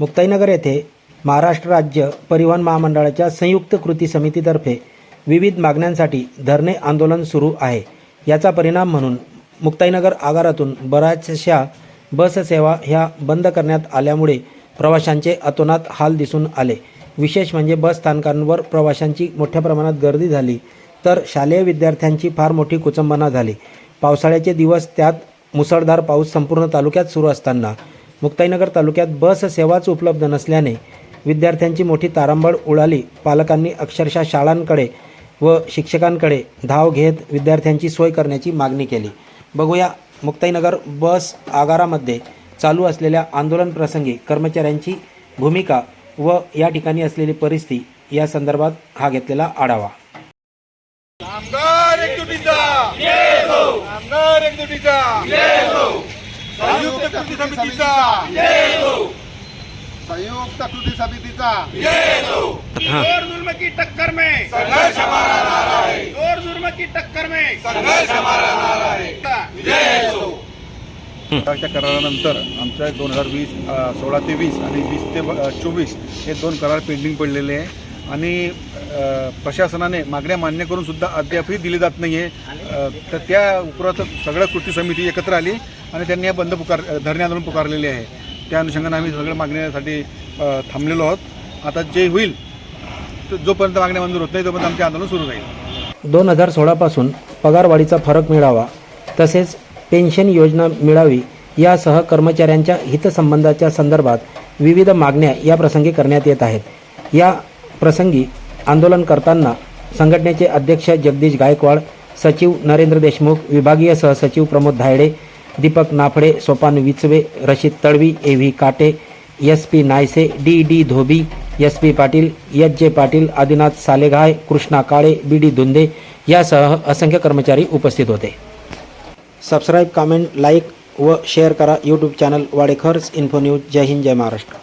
मुक्ताईनगर येथे महाराष्ट्र राज्य परिवहन महामंडळाच्या संयुक्त कृती समितीतर्फे विविध मागण्यांसाठी धरणे आंदोलन सुरू आहे. याचा परिणाम म्हणून मुक्ताईनगर आगारातून बऱ्याचशा बससेवा ह्या बंद करण्यात आल्यामुळे प्रवाशांचे अतोनात हाल दिसून आले. विशेष म्हणजे बस स्थानकांवर प्रवाशांची मोठ्या प्रमाणात गर्दी झाली तर शालेय विद्यार्थ्यांची फार मोठी कुचंबना झाली. पावसाळ्याचे दिवस त्यात मुसळधार पाऊस संपूर्ण तालुक्यात सुरू असताना मुक्ताईनगर तालुक्यात बस सेवाच उपलब्ध नसल्याने विद्यार्थ्यांची मोठी तारांबळ उडाली. पालकांनी अक्षरशः शाळांकडे व शिक्षकांकडे धाव घेत विद्यार्थ्यांची सोय करण्याची मागणी केली. बघूया मुक्ताईनगर बस आगारामध्ये चालू असलेल्या आंदोलन प्रसंगी कर्मचाऱ्यांची भूमिका व या ठिकाणी असलेली परिस्थिती या संदर्भात हा घेतलेला आढावा. आमदार एकजुटीचा. आमदार एकजुटीचा. कृती समितीचा. संयुक्त कृती समितीचा. जोर जुल्म की टक्कर में. संघर्ष हमारा नारा है. जोर जुल्म की टक्कर में. संघर्ष हमारा नारा है. करारानंतर आमच्या दोन हजार वीस सोळा ते वीस आणि वीस ते चोवीस हे दोन करार पेंडिंग पडलेले आहे. आणि प्रशासनाने मागण्या मान्य करून सुद्धा अद्यापही दिली जात नाही आहे तर त्या उपरात सगळ्या कृती समिती एकत्र आली. आणि त्यांनी हे बंद पुकार धरणे आंदोलन पुकारलेले आहे. त्या अनुषंगाने आम्ही सगळ्या मागण्यासाठी थांबलेलो आहोत. आता जे होईल तो- जोपर्यंत मागण्या मंजूर होत नाही तोपर्यंत आमचे आंदोलन सुरू राहील. दोन हजार सोळापासून पगारवाढीचा फरक मिळावा तसेच पेन्शन योजना मिळावी यासह कर्मचाऱ्यांच्या हितसंबंधाच्या संदर्भात विविध मागण्या या प्रसंगी करण्यात येत आहेत. या प्रसंगी आंदोलन करताना संघटनेचे अध्यक्ष जगदीश गायकवाड सचिव नरेंद्र देशमुख विभागीय सहसचिव Pramod Dhayde Deepak Naphade Sopan Vichve Rashid Talvi A V Kate S P Nayse D D Dhobi S P Patil H J Patil Adinath Saleghay Krishna Kale B D Dhunde यासह असंख्य कर्मचारी उपस्थित होते. सबस्क्राईब कमेंट लाईक व share करा YouTube channel Wadekars info news जय हिंद जय महाराष्ट्र.